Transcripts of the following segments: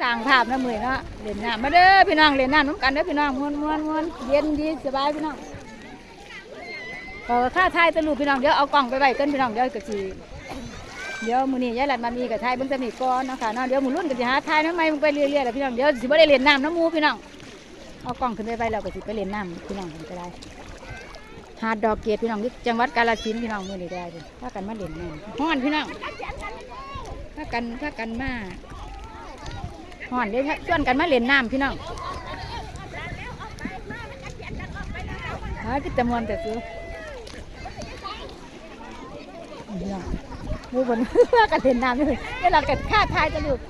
สร้างภาพนะมือเนาะเล่นน้ำมาเด้อพี่น้องเล่นน้ำน้ำกันเด้อพี่น้องมวนมวนมวนเย็นดีสบายพี่น้องพอค่าทายตะลูพี่น้องเดี๋ยวเอากล่องไปไว้กันพี่น้องเดี๋ยวกะจีเดี๋ยวมือนี้ยายหลัดมามีกับทายเบิ่งแตะมีก่อนเนาะค่ะเนาะเดี๋ยวมือรุ่นก็สิหาทายน้ำใหม่มึงไปเรื่อยๆแล้วพี่น้องเดี๋ยวสิบ่ได้เล่นน้ำน้ำมูพี่น้องเอากล่องขึ้นไปไว้แล้วก็สิไปเล่นน้ำพี่น้องก็ได้หาดดอกเกดพี่น้องที่จังหวัดกาฬสินธุ์พี่น้องมือนี้ได้เด้อพากันมาเล่นน้ำฮ้อนพี่น้องพากันพากันมา ฮ้อนเดี๋ยวชวนกันมาเล่นน้ำพี่น้องหากิจมวนแต่ซื้อพี่น้องหมูบนพากันเล่นน้ำนี่เวลาเกิดค่าทายจะลูก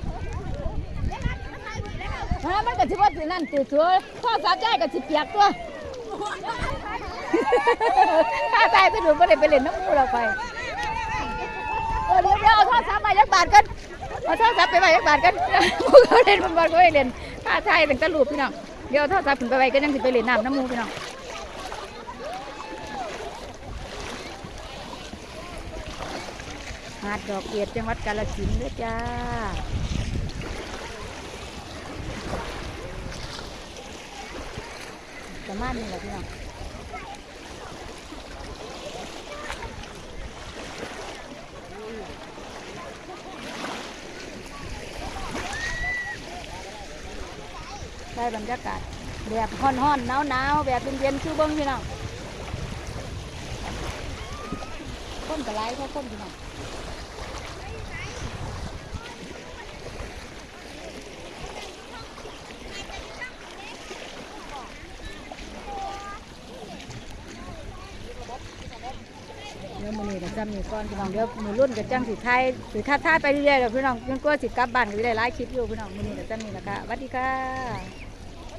ฮะมันก็ถือว่าสินั่นตื่นตัวพ่อสาวใจก็สิเปียกตัวถ้าตายสนุกไม่ได้ไปเล่นน้ำมูเราไปเออเดี๋ยวเดี๋ยวเอาทรศัพท์ไปยักบาทกัน เอาโทรศัพท์ไปไว้ยักบาทกันมูเขาเล่นบอลก็ไม่เล่นถ้าตายเป็นตะลูปพี่น้องเดี๋ยวเอาโทรศัพท์ขึ้นไปไว้ก็ยังสิไปเล่นน้ำน้ำมูพี่น้องหาดดอกเอียดจังหวัดกาฬสินธุ์เด้อจ้าประมาณนี้แหละพี่น้อง ได้บรรยากาศแบบฮ้อนๆหนาวๆแบบเย็นๆคือเบิ้งพี่น้องคนกระไรเขาคนพี่น้องเดี๋ยวมือนี้ก็จำนี่ก่อนพี่น้องเดี๋ยวมือรุ่นกับจังสิไทยสิท่าท่าไปเรื่อยๆเดี๋ยวพี่น้องจนกว่าสิกลับบ้านก็จะได้หลายคลิปอยู่พี่น้องมือนี้ก็จำนี่แหละคะสวัสดีค่ะ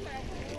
Okay.